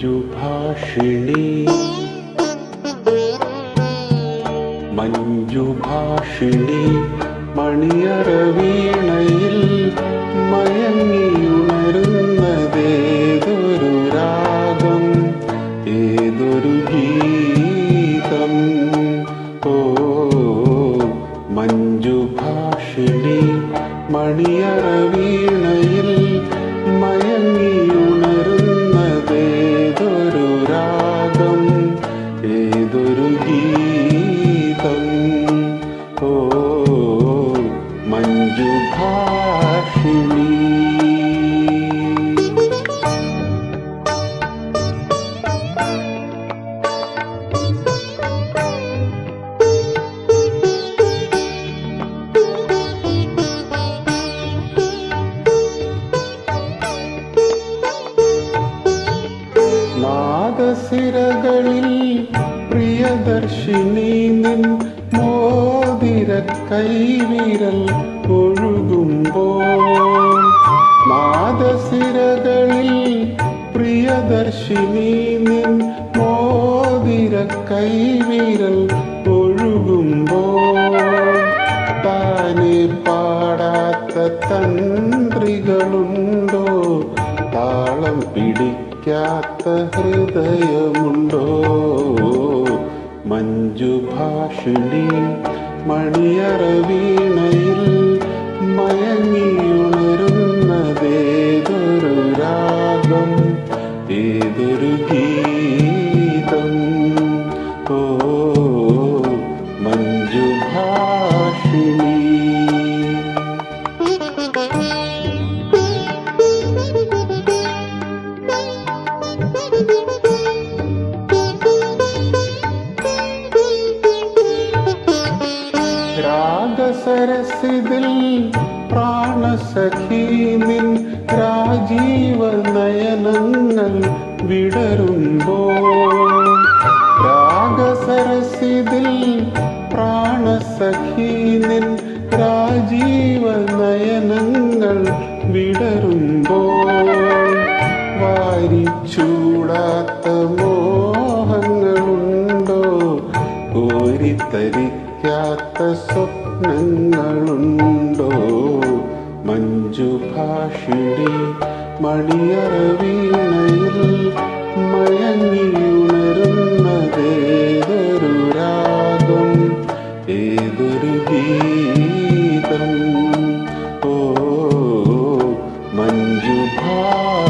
മഞ്ജുഭാഷിണി. മഞ്ജുഭാഷിണി മണിയറ വീണയിൽ മയങ്ങിയുണരുന്നതേതൊരു രാഗം ഏതൊരു ഗീതം? ഓ മഞ്ജുഭാഷിണി മണിയറ വീണയിൽ മഞ്ജുഭാഷിണി നാദസിരകളിൽ പ്രിയദർശിനി നിൻ കൈവിരൽ ഒഴുകുമ്പോൾ നാദസിരകളിൽ പ്രിയദർശിനി നിൻ മോതിര കൈവിരൽ ഒഴുകുമ്പോൾ താനെ പാടാത്ത തന്ത്രികളുണ്ടോ? താളം പിടിക്കാത്ത ഹൃദയമുണ്ടോ? മഞ്ജുഭാഷിണി മണിയറ വീണയിൽ മയങ്ങിയുണരുന്നതേതൊരു രാഗം ഏതൊരു ഗീതം? ഓ മഞ്ജുഭാഷിണി. രാഗസരസിതിൽ പ്രാണസഖി നിൻ രാജീവ നയനങ്ങൾ വിടരുമ്പോൾ. രാഗസരസിതിൽ പ്രാണസഖി നിൻ രാജീവ നയനങ്ങൾ വിടരുമ്പോൾ. വാരിച്ചൂടാത്ത മോഹങ്ങളുണ്ടോ? കോരിത്തരിക്കാത്ത സ്വപ്നങ്ങളുണ്ടോ? മഞ്ജുഭാഷിണി മണിയറ വീണയിൽ മയങ്ങിയുണരുന്നതേതൊരു രാഗം? ഏതൊരു ഗീതം? ഓ മഞ്ജുഭാഷിണി